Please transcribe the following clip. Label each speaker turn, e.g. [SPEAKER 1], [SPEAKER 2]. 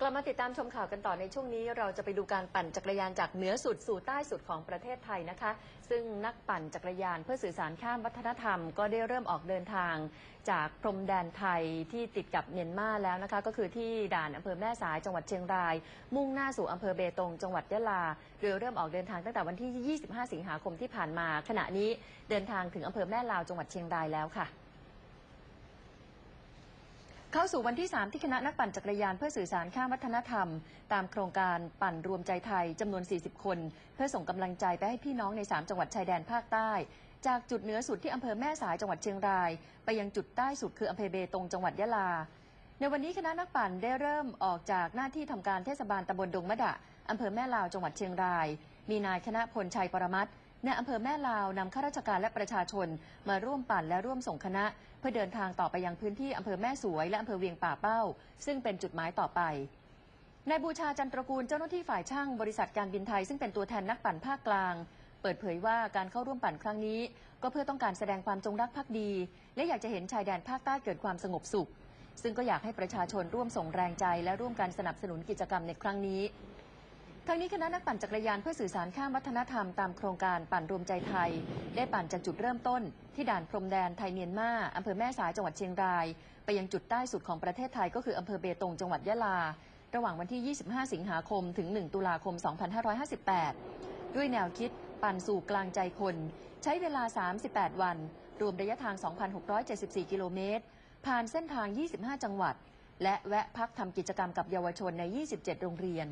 [SPEAKER 1] กลับมาติดตามชมข่าวกันต่อในช่วงนี้ เราจะไปดูการปั่นจักรยานจากเหนือสุดสู่ใต้สุดของประเทศไทยนะคะ ซึ่งนักปั่นจักรยานเพื่อสื่อสารข้ามวัฒนธรรม ก็ได้เริ่มออกเดินทาง จากพรมแดนไทยที่ติดกับเมียนมาแล้วนะคะ ก็คือที่ด่านอำเภอแม่สายจังหวัดเชียงราย มุ่งหน้าสู่อำเภอเบตงจังหวัดยะลาโดยเริ่มออกเดินทางตั้งแต่วันที่ 25 สิงหาคมที่ผ่านมา ขณะนี้เดินทางถึงอำเภอแม่ลาวจังหวัดเชียงรายแล้วค่ะ เข้าสู่วันที่ 3 ที่คณะนักปั่นจักรยานเพื่อสื่อสารข้ามวัฒนธรรม ตามโครงการปั่นรวมใจไทยจำนวน 40 คน เพื่อส่งกำลังใจไปให้พี่น้องใน 3 จังหวัดชายแดนภาคใต้ จากจุดเหนือสุดที่อำเภอแม่สายจังหวัดเชียงราย ไปยังจุดใต้สุดคืออำเภอเบตงจังหวัดยะลา ในวันนี้คณะนักปั่นได้เริ่มออกจากหน้าที่ทำการเทศบาลตำบลดงมะดะอำเภอแม่ลาวจังหวัดเชียงราย มีนายคณะพลชัยปรมัตถ์ ในอำเภอแม่ลาวนำข้าราชการและประชาชน มาร่วมปั่นและร่วมส่งคณะ เพื่อเดินทางต่อไปยังพื้นที่อำเภอแม่สวยและอำเภอเวียงป่าเป้า ซึ่งเป็นจุดหมายต่อไปนายบูชาจันตระกูลเจ้าหน้าที่ฝ่ายช่างบริษัทการบินไทยซึ่งเป็นตัวแทนนักปั่นภาคกลาง เปิดเผยว่าการเข้าร่วมปั่นครั้งนี้ ก็เพื่อต้องการแสดงความจงรักภักดี และอยากจะเห็นชายแดนภาคใต้เกิดความสงบสุข ซึ่งก็อยากให้ประชาชนร่วมส่งแรงใจและร่วมกันสนับสนุนกิจกรรมในครั้งนี้ ทั้งนี้คณะนักปั่นจักรยานเพื่อสื่อสารข้ามวัฒนธรรมตามโครงการปั่นรวมใจไทย ได้ปั่นจากจุดเริ่มต้น ที่ด่านพรมแดนไทยเมียนมาอำเภอแม่สายจังหวัดเชียงราย ไปยังจุดใต้สุดของประเทศไทยก็คืออำเภอเบตงจังหวัดยะลา ระหว่างวันที่ 25 สิงหาคมถึง 1 ตุลาคม 2558 ด้วยแนวคิดปั่นสู่กลางใจคน ใช้เวลา 38 วัน รวมระยะทาง 2,674 กิโลเมตร ผ่านเส้นทาง 25 จังหวัด และแวะพักทำกิจกรรมกับเยาวชนใน 27 โรงเรียน